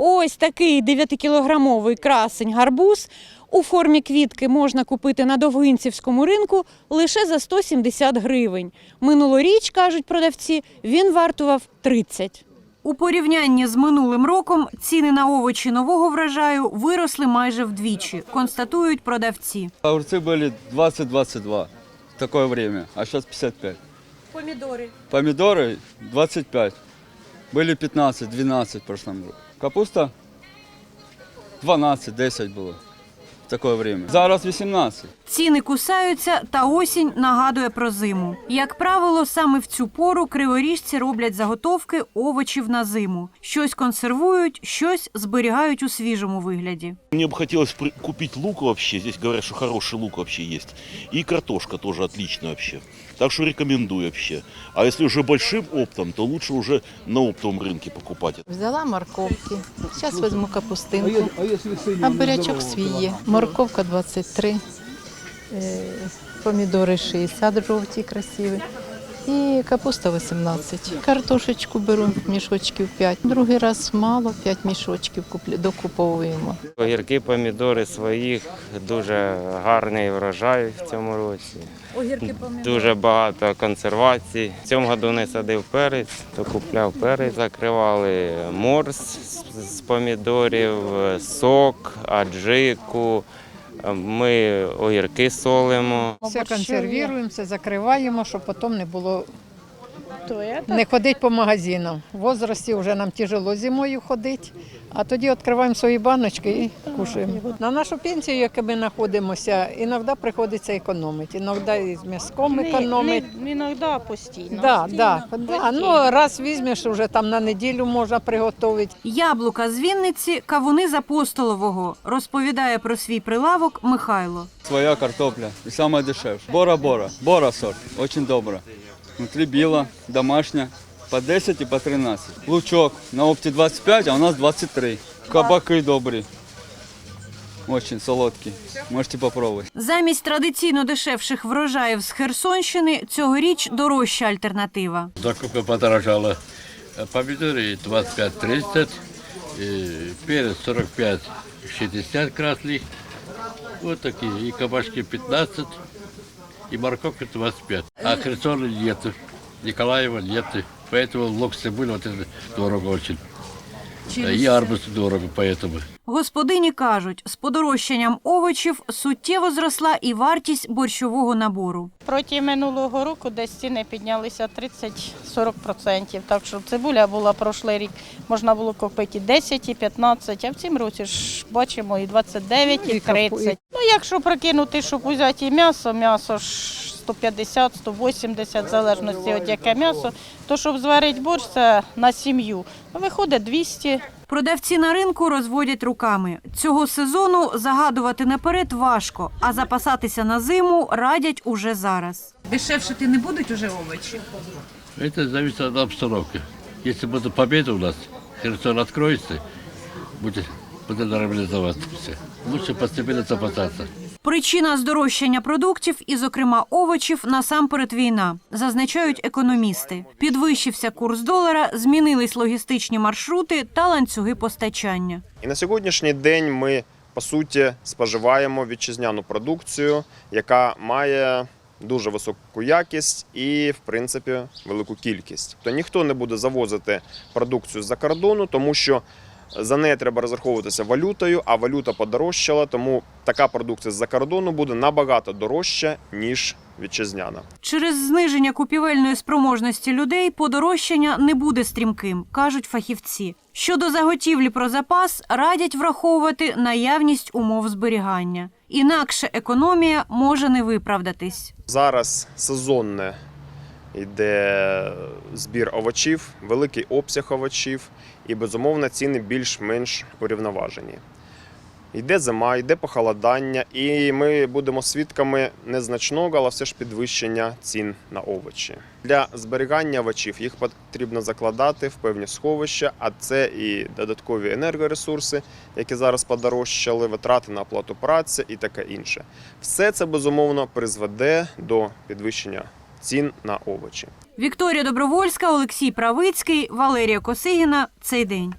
Ось такий 9-кілограмовий красень гарбуз у формі квітки можна купити на Довгинцівському ринку лише за 170 гривень. Минулоріч, кажуть продавці, він вартував 30. У порівнянні з минулим роком ціни на овочі нового врожаю виросли майже вдвічі, констатують продавці. Огурцы были 20-22 в такое время, а сейчас 55. Помідори Помидоры 25. Были 15-12 в прошлом году. Капуста 12-10 було в таке время. Зараз 18. Ціни кусаються, та осінь нагадує про зиму. Як правило, саме в цю пору криворіжці роблять заготовки овочів на зиму. Щось консервують, щось зберігають у свіжому вигляді. Мне бы хотелось при- купить лук вообще. Здесь говорят, что хороший лук вообще есть. И картошка тоже отличная вообще. Так что рекомендую вообще. А если уже большим оптом, то лучше уже на оптовом рынке покупать. Взяла морковки. Зараз візьму капустинку. А бурячок свій є. Морковка 23, е, помідори 60 жовті, красиві. І капуста 18. Картошечку беру мішочків 5. Другий раз мало, 5 мішочків куплю- докуповуємо. Огірки, помідори своїх, дуже гарний врожай в цьому році. Огірки Дуже багато консервацій. В цьому году не садив перець, то купляв перець, закривали морс з помідорів, сок, аджику. Ми огірки солимо. Все консервуємо, все закриваємо, щоб потім не було не ходити по магазинам. В возрасті вже нам тяжело зимою ходити, а тоді відкриваємо свої баночки і кушаємо. На нашу пенсію, яку ми знаходимося, іноді приходиться економити. Іноді з м'язком економити. Іноді, постійно. Да, да, да. Ну, раз візьмеш, вже там на неділю можна приготувати. Яблука з Вінниці, кавуни з Апостолового, розповідає про свій прилавок Михайло. Своя картопля. И самая дешевшая. Бора-бора. Бора сорт. Очень добра. Внутри біла, домашня. По 10 и по 13. Лучок на опті 25, а у нас 23. Кабаки добрі. Очень солодкі. Можете попробовать. Замість традиційно дешевших врожаїв з Херсонщини цьогоріч дорожча альтернатива. Закупка подорожала. А Помидоры 25-30, э, перец 45-60 красный. Вот такие. И кабачки 15, и морковка 25. А Херсона нету, Николаева нету. Поэтому лук цибуль вот это дорого очень. И арбуз дорого поэтому. Господині кажуть, з подорожчанням овочів суттєво зросла і вартість борщового набору. Проти минулого року десь ціни піднялися 30-40%. Так що цибуля була прошлий рік, можна було купити і 10, і 15, а в цьому році ж бачимо і 29, і І 30. Ну, якщо прокинути, щоб взяти і м'ясо, м'ясо ж 150, 180, в залежності від яке м'ясо, то щоб зварити борщ, це на сім'ю. Виходить 200 Продавці на ринку розводять руками. Цього сезону загадувати наперед важко, а запасатися на зиму радять уже зараз. Дешевшити не будуть уже овочі. Это зависит от обстановки. Если будет победа у нас, Херсон откроется, будет, будет нормализоваться все. Лучше постепенно запасаться. Причина здорожчання продуктів і, зокрема, овочів насамперед війна, зазначають економісти. Підвищився курс долара, змінились логістичні маршрути та ланцюги постачання. І на сьогоднішній день ми по суті споживаємо вітчизняну продукцію, яка має дуже високу якість і, в принципі, велику кількість. То ніхто не буде завозити продукцію з-за кордону, тому що за неї треба розраховуватися валютою, а валюта подорожчала, тому така продукція з-за кордону буде набагато дорожча, ніж вітчизняна. Через зниження купівельної спроможності людей подорожчання не буде стрімким, кажуть фахівці. Щодо заготівлі про запас, радять враховувати наявність умов зберігання. Інакше економія може не виправдатись. Зараз сезонне йде збір овочів, великий обсяг овочів і, безумовно, ціни більш-менш урівноважені. Йде зима, йде похолодання, і ми будемо свідками незначного, але все ж підвищення цін на овочі. Для зберігання овочів їх потрібно закладати в певні сховища, а це і додаткові енергоресурси, які зараз подорожчали, витрати на оплату праці і таке інше. Все це безумовно призведе до підвищення цін на овочі. Вікторія Добровольська, Олексій Правицький, Валерія Косигіна. Цей день.